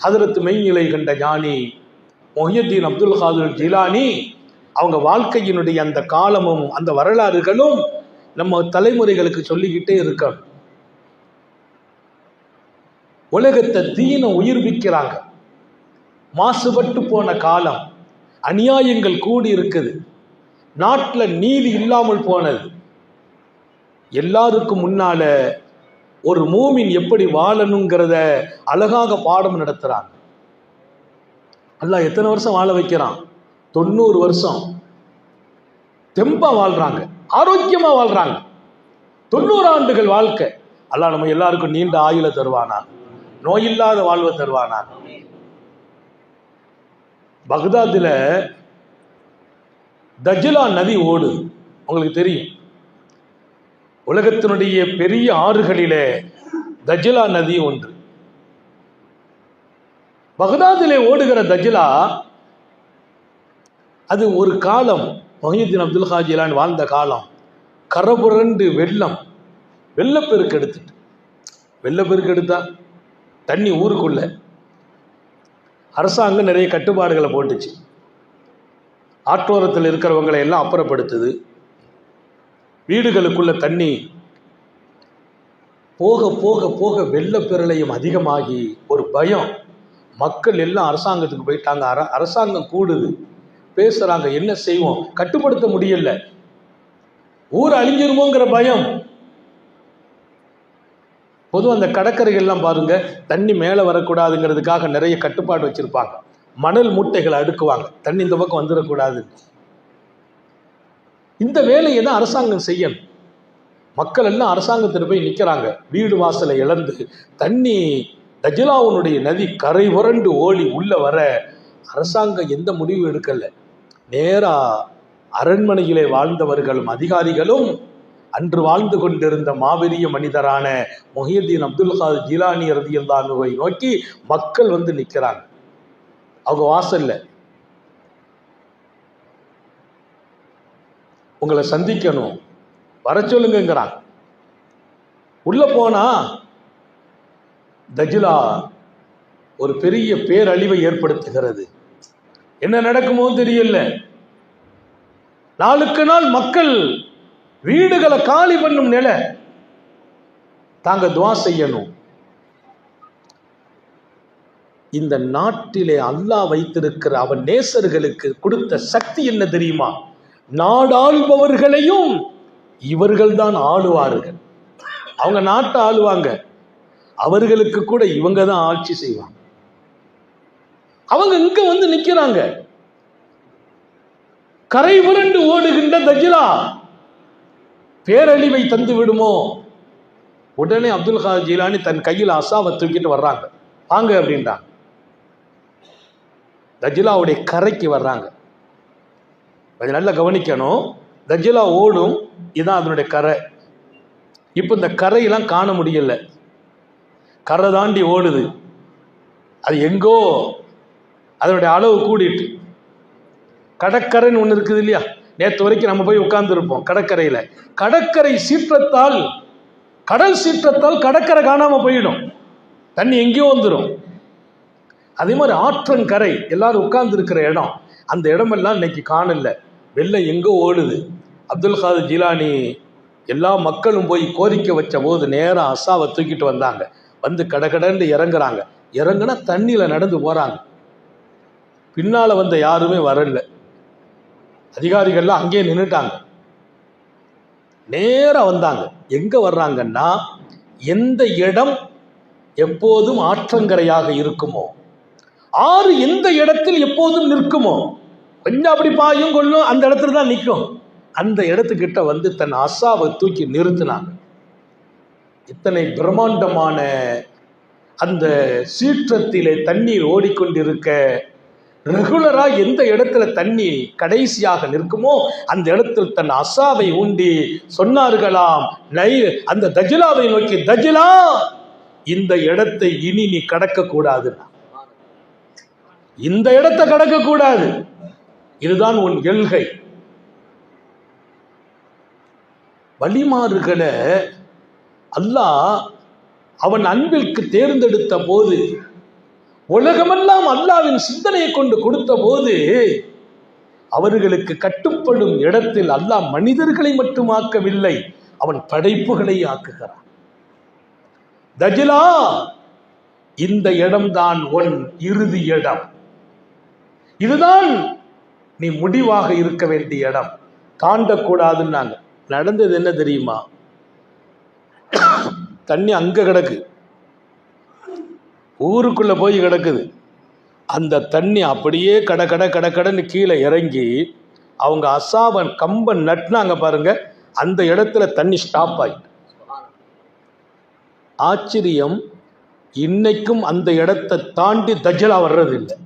ஹதரத் மெய்நிலை கண்ட ஞானி மொஹியத்தீன் அப்துல் காதர் ஜிலானி அவங்க வாழ்க்கையினுடைய அந்த காலமும் அந்த வரலாறுகளும் நம்ம தலைமுறைகளுக்கு சொல்லிக்கிட்டே இருக்கணும் உலகத்தை தீன உயிர்விக்கிறாங்க மாசுபட்டு போன காலம் அநியாயங்கள் கூடி இருக்குது. நாட்டில் நீதி இல்லாமல் போனது. எல்லாருக்கும் முன்னால ஒரு மூமின் எப்படி வாழணுங்கிறத அழகாக பாடம் நடத்துறாங்க. அல்லாஹ் எத்தனை வருஷம் வாழ வைக்கிறான்? தொண்ணூறு வருஷம். தெம்பா வாழ்றாங்க. ஆரோக்கியமா வாழ்றாங்க. தொண்ணூறு ஆண்டுகள் வாழ்க்கை. அல்லாஹ் நம்ம எல்லாருக்கும் நீண்ட ஆயுள தருவானா? நோயில்லாத வாழ்வை தருவானா? பக்தாதில் தஜிலா நதி ஓடு உங்களுக்கு தெரியும். உலகத்தினுடைய பெரிய ஆறுகளிலே தஜிலா நதி ஒன்று. பகதாதிலே ஓடுகிற தஜிலா அது ஒரு காலம் மொஹியுத்தீன் அப்துல் ஹாஜிலான் வாழ்ந்த காலம். கரபுரண்டு வெள்ளம் வெள்ளப்பெருக்கு எடுத்துட்டு. வெள்ளப்பெருக்கு எடுத்தா தண்ணி ஊருக்குள்ள. அரசாங்கம் நிறைய கட்டுப்பாடுகளை போட்டுச்சு. ஆற்றோரத்தில் இருக்கிறவங்களை எல்லாம் அப்புறப்படுத்துது. வீடுகளுக்குள்ள தண்ணி போக போக போக வெள்ளப்பெருளையும் அதிகமாகி ஒரு பயம். மக்கள் எல்லாம் அரசாங்கத்துக்கு போயிட்டாங்க. அர அரசாங்கம் கூடுது. பேசுகிறாங்க என்ன செய்வோம்? கட்டுப்படுத்த முடியல. ஊர் அழிஞ்சிருமோங்கிற பயம். பொதுவாக அந்த கடற்கரைகள்லாம் பாருங்க தண்ணி மேலே வரக்கூடாதுங்கிறதுக்காக நிறைய கட்டுப்பாடு வச்சுருப்பாங்க. மணல் மூட்டைகளை அடுக்குவாங்க. தண்ணி இந்த பக்கம் வந்துடக்கூடாது இந்த வேலையை தான் அரசாங்கம் செய்யணும். மக்கள் எல்லாம் அரசாங்கத்தில் போய் நிற்கிறாங்க வீடு வாசலை இழந்து தண்ணி தஜிலாவுனுடைய நதி கரை புரண்டு ஓடி உள்ளே வர அரசாங்கம் எந்த முடிவு எடுக்கலை. நேராக அரண்மனையிலே வாழ்ந்தவர்களும் அதிகாரிகளும் அன்று வாழ்ந்து கொண்டிருந்த மாபெரிய மனிதரான மொஹியுத்தீன் அப்துல் காதர் ஜிலானி ரதியல்லானுவை நோக்கி மக்கள் வந்து நிற்கிறாங்க அவங்க வாசல்ல உங்களை சந்திக்கணும். வர சொல்லுங்கிறான் உள்ள போனா தஜிலா ஒரு பெரிய பேரழிவை ஏற்படுத்துகிறது. என்ன நடக்குமோ தெரியல. நாளுக்கு நாள் மக்கள் வீடுகளை காலி பண்ணும் நிலை. தாங்க துவா செய்யணும். இந்த நாட்டிலே அல்லாஹ் வைத்திருக்கிற அவன் நேசர்களுக்கு கொடுத்த சக்தி என்ன தெரியுமா? நாடாள்பவர்களையும் இவர்கள்தான் ஆளுவார்கள். அவங்க நாட்டை ஆளுவாங்க. அவர்களுக்கு கூட இவங்க தான் ஆட்சி செய்வாங்க. அவங்க இங்க வந்து நிக்கிறாங்க. கரை புரண்டு ஓடுகின்ற தஜிலா பேரழிவை தந்து விடுமோ? உடனே அப்துல் காதர் ஜீலானி தன் கையில் அசாவை தூக்கிட்டு வர்றாங்க. வாங்க அப்படின்றாங்க. தஜிலாவுடைய கரைக்கு வர்றாங்க. கொஞ்சம் நல்லா கவனிக்கணும். தஜிலா ஓடும் இதுதான் அதனுடைய கரை. இப்போ இந்த கரையெல்லாம் காண முடியல. கரை தாண்டி ஓடுது. அது எங்கோ அதனுடைய அளவு கூடிட்டு. கடற்கரைன்னு ஒன்று இருக்குது இல்லையா? நேற்று வரைக்கும் நம்ம போய் உட்கார்ந்துருப்போம் கடற்கரையில். கடற்கரை சீற்றத்தால் கடல் சீற்றத்தால் கடற்கரை காணாமல் போயிடும். தண்ணி எங்கேயோ வந்துடும் அதே மாதிரி ஆற்றங்கரை எல்லாரும் உட்கார்ந்து இருக்கிற இடம். அந்த இடமெல்லாம் இன்னைக்கு காணல. வெள்ளம் எங்கே ஓடுது? அப்துல் காதர் ஜிலானி எல்லா மக்களும் போய் கோரிக்கை வச்ச போது நேராக அசாவை தூக்கிட்டு வந்தாங்க. வந்து கடகடன்னு இறங்குறாங்க. இறங்குனா தண்ணியில் நடந்து போகிறாங்க பின்னால் வந்த யாருமே வரல. அதிகாரிகள்லாம் அங்கேயே நின்றுட்டாங்க நேராக வந்தாங்க. எங்கே வர்றாங்கன்னா எந்த இடம் எப்போதும் ஆற்றங்கரையாக இருக்குமோ? ஆறு எந்த இடத்தில் எப்போதும் நிற்குமோ? கொஞ்சம் அப்படி பாயும் கொள்ளும் அந்த இடத்துல தான் நிற்கும். அந்த இடத்துக்கிட்ட வந்து தன் அசாவை தூக்கி நிறுத்தினாங்க. இத்தனை பிரம்மாண்டமான அந்த சீற்றத்திலே தண்ணீர் ஓடிக்கொண்டிருக்க ரெகுலராக எந்த இடத்துல தண்ணி கடைசியாக நிற்குமோ அந்த இடத்தில் தன் அசாவை ஊண்டி சொன்னார்களாம் நை அந்த தஜிலாவை நோக்கி தஜிலா! இந்த இடத்தை இனி நீ கடக்க கூடாதுன்னா இந்த இடத்தை கடக்க கூடாது இதுதான் உன் எல்கை. வழிமாறுகளை அல்லாஹ் அவன் அன்பிற்கு தேர்ந்தெடுத்த போது உலகமெல்லாம் அல்லாவின் சிந்தனையை கொண்டு கொடுத்த போது அவர்களுக்கு கட்டுப்படும் இடத்தில் அல்லாஹ் மனிதர்களை மட்டும் ஆக்கவில்லை அவன் படைப்புகளை ஆக்குகிறான். தஜிலா இந்த இடம்தான் உன் இறுதி இடம். இதுதான் நீ முடிவாக இருக்க வேண்டிய இடம். தாண்டக்கூடாதுன்னாங்க. நடந்தது என்ன தெரியுமா? தண்ணி அங்கே கிடக்கு. ஊருக்குள்ளே போய் கிடக்குது. அந்த தண்ணி அப்படியே கட கட கட கடன்னு கீழே இறங்கி அவங்க அசாவன் கம்பன் நட்டுனாங்க பாருங்க அந்த இடத்துல தண்ணி ஸ்டாப் ஆகிட்டு ஆச்சரியம் இன்னைக்கும் அந்த இடத்தை தாண்டி தஜலா வர்றது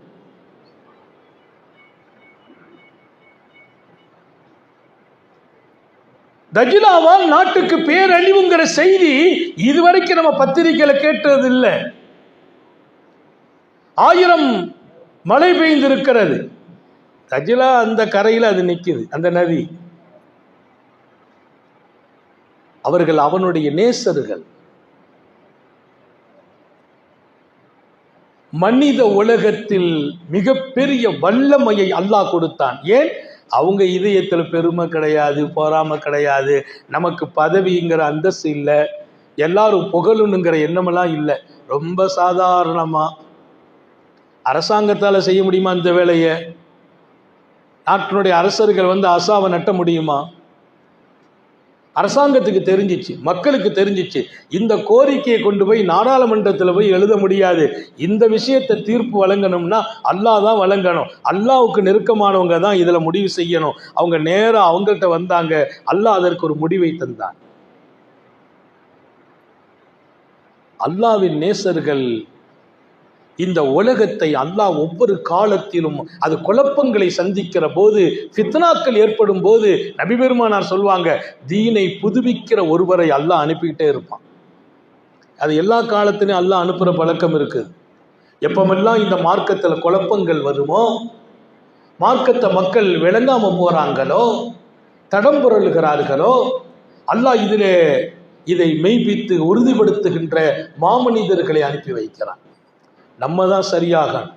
தஜிலாவால் நாட்டுக்கு பேரழிவுங்கிற செய்தி இதுவரைக்கும் நம்ம பத்திரிக்கையில கேட்டது இல்லை ஆயிரம் மழை பெய்ந்திருக்கிறது தஜிலா அந்த கரையில் அது நிற்குது அந்த நதி. அவர்கள் அவனுடைய நேசர்கள். மனித உலகத்தில் மிகப்பெரிய வல்லமையை அல்லாஹ் கொடுத்தான். ஏன்? அவங்க இதயத்தில் பெருமை கிடையாது பொறாமை கிடையாது. நமக்கு பதவிங்கிற அந்தஸ்து இல்லை. எல்லாரும் புகழணுங்கிற எண்ணமெல்லாம் இல்லை. ரொம்ப சாதாரணமாக அரசாங்கத்தால் செய்ய முடியுமா இந்த வேலையை? நாட்டினுடைய அரசர்கள் வந்து அசாவை நட்ட முடியுமா? அரசாங்கத்துக்கு தெரிஞ்சிச்சு மக்களுக்கு தெரிஞ்சிச்சு. இந்த கோரிக்கையை கொண்டு போய் நாடாளுமன்றத்தில் போய் எழுத முடியாது. இந்த விஷயத்தை தீர்ப்பு வழங்கணும்னா அல்லாஹ் தான் வழங்கணும். அல்லாவுக்கு நெருக்கமானவங்க தான் இதில் முடிவு செய்யணும். அவங்க நேராக அவங்கள்ட்ட வந்தாங்க. அல்லாஹ் அதற்கு ஒரு முடிவை தந்தான். அல்லாவின் நேசர்கள் இந்த உலகத்தை அல்லாஹ் ஒவ்வொரு காலத்திலும் அது குழப்பங்களை சந்திக்கிற போது ஃபித்னாக்கள் ஏற்படும் போது நபிபெருமானார் சொல்வாங்க சொல்லுவாங்க தீனை புதுப்பிக்கிற ஒருவரை அல்லாஹ் அனுப்பிக்கிட்டே இருப்பான். அது எல்லா காலத்திலையும் அல்லாஹ் அனுப்புகிற பழக்கம் இருக்குது எப்பமெல்லாம் இந்த மார்க்கத்தில் குழப்பங்கள் வருமோ மார்க்கத்தை மக்கள் விளங்காமல் போகிறாங்களோ தடம் புரளுகிறார்களோ அல்லாஹ் இதிலே இதை மெய்ப்பித்து உறுதிப்படுத்துகின்ற மாமனிதர்களை அனுப்பி வைக்கிறான். நம்ம தான் சரியாகணும்.